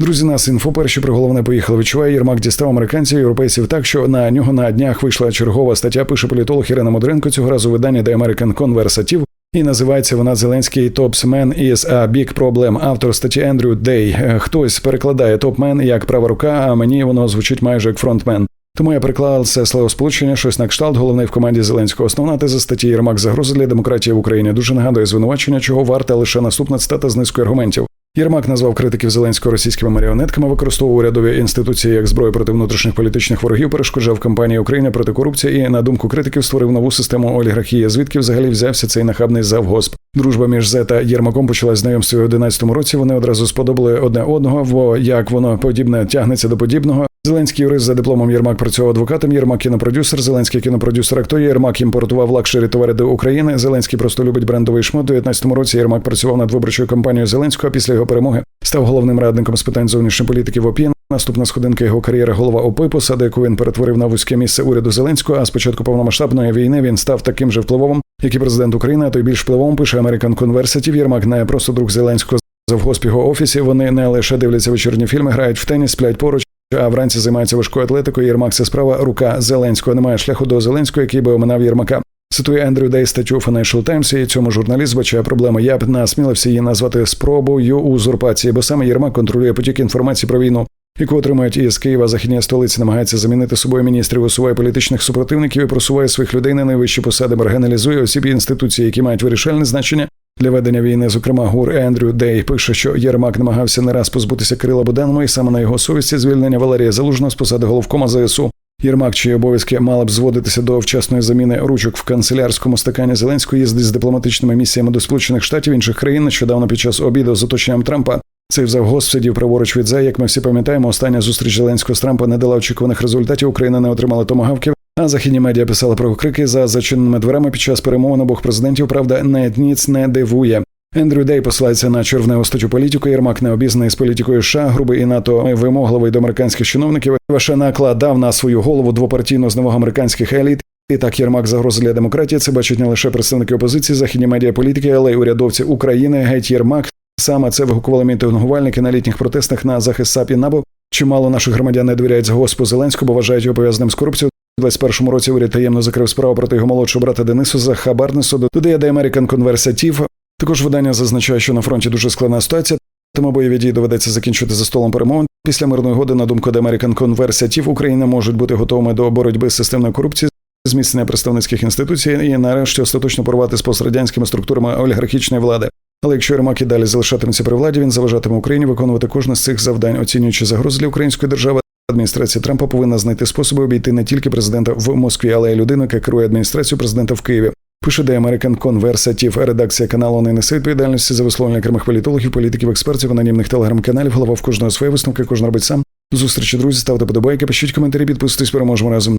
Друзі, нас інфо перші про головне поїхали. Відчуває Єрмак дістав американців і європейців так, що на нього на днях вийшла чергова стаття. Пише політолог Ірина Мудренко. Цього разу видання The American Conversative. І називається вона Зеленський топсмен is a big problem. Автор статті Ендрю Дей. Е, Хтось перекладає топмен як права рука, а мені воно звучить майже як фронтмен. Тому я приклав це словосполучення, щось на кшталт, головний в команді Зеленського. Основна теза статті Єрмак загрози для демократії в Україні. Дуже нагадує звинувачення, чого варта лише наступна цитата з низкою аргументів. Єрмак назвав критиків Зеленського російськими маріонетками, використовував урядові інституції як зброю проти внутрішніх політичних ворогів, перешкоджав кампанії України проти корупції і, на думку критиків, створив нову систему олігархії. Звідки взагалі взявся цей нахабний завгосп? Дружба між Зе та Єрмаком почалась знайомство у 11 році. Вони одразу сподобали одне одного, бо як воно подібне тягнеться до подібного. Зеленський юрист за дипломом Єрмак працював адвокатом. Єрмак кінопродюсер. Зеленський кінопродюсер актор. Єрмак імпортував лакшері товари до України. Зеленський просто любить брендовий шмот. У 19 році Єрмак працював над виборчою кампанією Зеленського. Після його перемоги став головним радником з питань зовнішньої політики в ОПІН. Наступна сходинка його кар'єри голова ОПИ, посаду, яку він перетворив на вузьке місце уряду Зеленського. А з початку повномасштабної війни він став таким же впливовим, як і президент України. А той більш впливовим пише American Conversative. Єрмак не просто друг Зеленського. Завгосп його офісі. Вони не лише дивляться вечірні фільми, грають в теніс, сплять поруч. А вранці займається важкою атлетикою. Єрмак це справа рука Зеленського. Немає шляху до Зеленського, який би оминав Єрмака. Цитує Ендрю Дей статтю Financial Times, і цьому журналіст бачає проблеми. Я б насмілився її назвати спробою узурпації, бо саме Єрмак контролює потік інформації про війну, яку отримують із Києва західні столиці, намагається замінити собою міністрів, усуває політичних супротивників і просуває своїх людей на найвищі посади, маргіналізує осіб і інституції, які мають вирішальне значення для ведення війни. Зокрема, гур Ендрю Дей пише, що Єрмак намагався не раз позбутися Кирила Буденного, і саме на його совісті звільнення Валерія Залужного з посади головкома ЗСУ. Єрмак, чиї обов'язки мали б зводитися до вчасної заміни ручок в канцелярському стакані Зеленського, їздить з дипломатичними місіями до Сполучених Штатів інших країн. Нещодавно під час обіду з оточенням Трампа цей завгосп сидів праворуч від «Зе». Як ми всі пам'ятаємо, остання зустріч Зеленського з Трампа не дала очікуваних результатів. Україна не отримала томагавків. А західні медіа писали про крики за зачиненими дверими під час перемовин обох президентів. Правда, не ніц не дивує. Ендрю Дей посилається на червневу статтю політику. Єрмак не обізнаний з політикою США, грубий і НАТО вимогливий до американських чиновників. Лише накладав на свою голову двопартійну зневагу американських еліт. І так Єрмак загроза для демократії. Це бачать не лише представники опозиції, західні медіа політики, але й урядовці України. Геть Єрмак. Саме це вигукували мітингувальники на літніх протестах на захист САП і НАБУ. Чимало наших громадян не довіряють Госпу Зеленського, бо вважають його пов'язаним з корупцією. У 21-му році уряд таємно закрив справу проти його молодшого брата Денису за хабарництво. Додає The American Conversative. Також видання зазначає, що на фронті дуже складна ситуація, тому бойові дії доведеться закінчити за столом перемовин. Після мирної годи, на думку The American Conversative, Україна можуть бути готовими до боротьби з системною корупцією, зміцнення представницьких інституцій і нарешті остаточно порвати з пострадянськими структурами олігархічної влади. Але якщо Єрмак і далі залишатиметься при владі, він заважатиме Україні виконувати кожне з цих завдань, оцінюючи загрози для української держави. Адміністрація Трампа повинна знайти способи обійти не тільки президента в Москві, але й людину, яка керує адміністрацією президента в Києві. Пише The American Conversative. Редакція каналу не несе відповідальності за висловлення окремих політологів, політиків, експертів, анонімних телеграм-каналів. Голова в кожного своє висновки, кожен робить сам. Зустрічі, друзі, ставте подобайки, пишіть коментарі, підписуйтесь, переможемо разом.